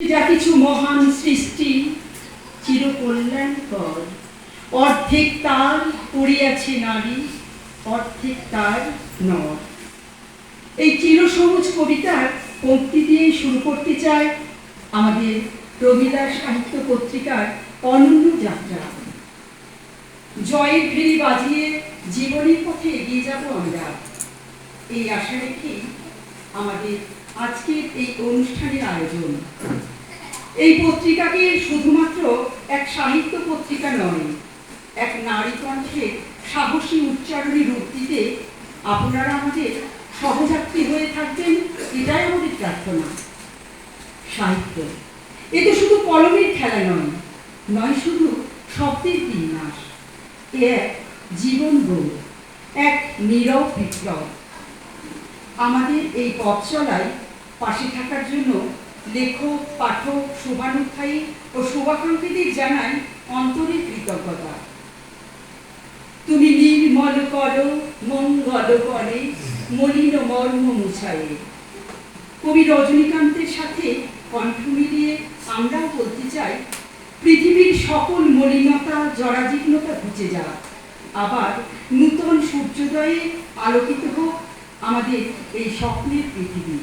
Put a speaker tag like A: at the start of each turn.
A: যা কিছু মহান সৃষ্টি চিরকল্যাণকর। অর্ধেক তার পড়িয়াছে নারী, অর্ধেক তার নর। এই চিরসবুজ কবিতার পঙ্ক্তি দিয়েই শুরু করতে চাই আমাদের প্রমিলা সাহিত্য পত্রিকার অনন্য যাত্রা। জয়ের ভেরি বাজিয়ে জীবনের পথে এগিয়ে যাব আমরা। এই আশা রেখেই আমাদের আজকের এই অনুষ্ঠানের আয়োজন। এই পত্রিকাকে শুধুমাত্র এক সাহিত্য পত্রিকা নয়, এক নারী কণ্ঠে সাহসী উচ্চারণে রূপ দিতে আপনারা আমাদের সহযাত্রী হয়ে থাকবেন, এটাই আমাদের প্রার্থনা। সাহিত্য। এ তো শুধু কলমের খেলা নয় নয় শুধু শব্দের বিন্যাস। এ এক জীবন বোধ এক নীরব বিপ্লব। আমাদের এই পথ চলায় পাশে থাকার জন্য লেখক, পাঠক শুভানুধ্যায়ী ও শুভাকাঙ্ক্ষীদের জানাই অন্তরের কৃতজ্ঞতা। তুমি নির্মল করো, মঙ্গল করে, মলিন মর্ম মুছায়ে। কবি রজনীকান্তের সাথে কণ্ঠ মিলিয়ে আমরাও বলতে চাই, পৃথিবীর সকল মলিনতা, জরাজীর্ণতা ঘুচে যাক। আবার নূতন সূর্যোদয়ে আলোকিত হোক আমাদের এই স্বপ্নের পৃথিবী।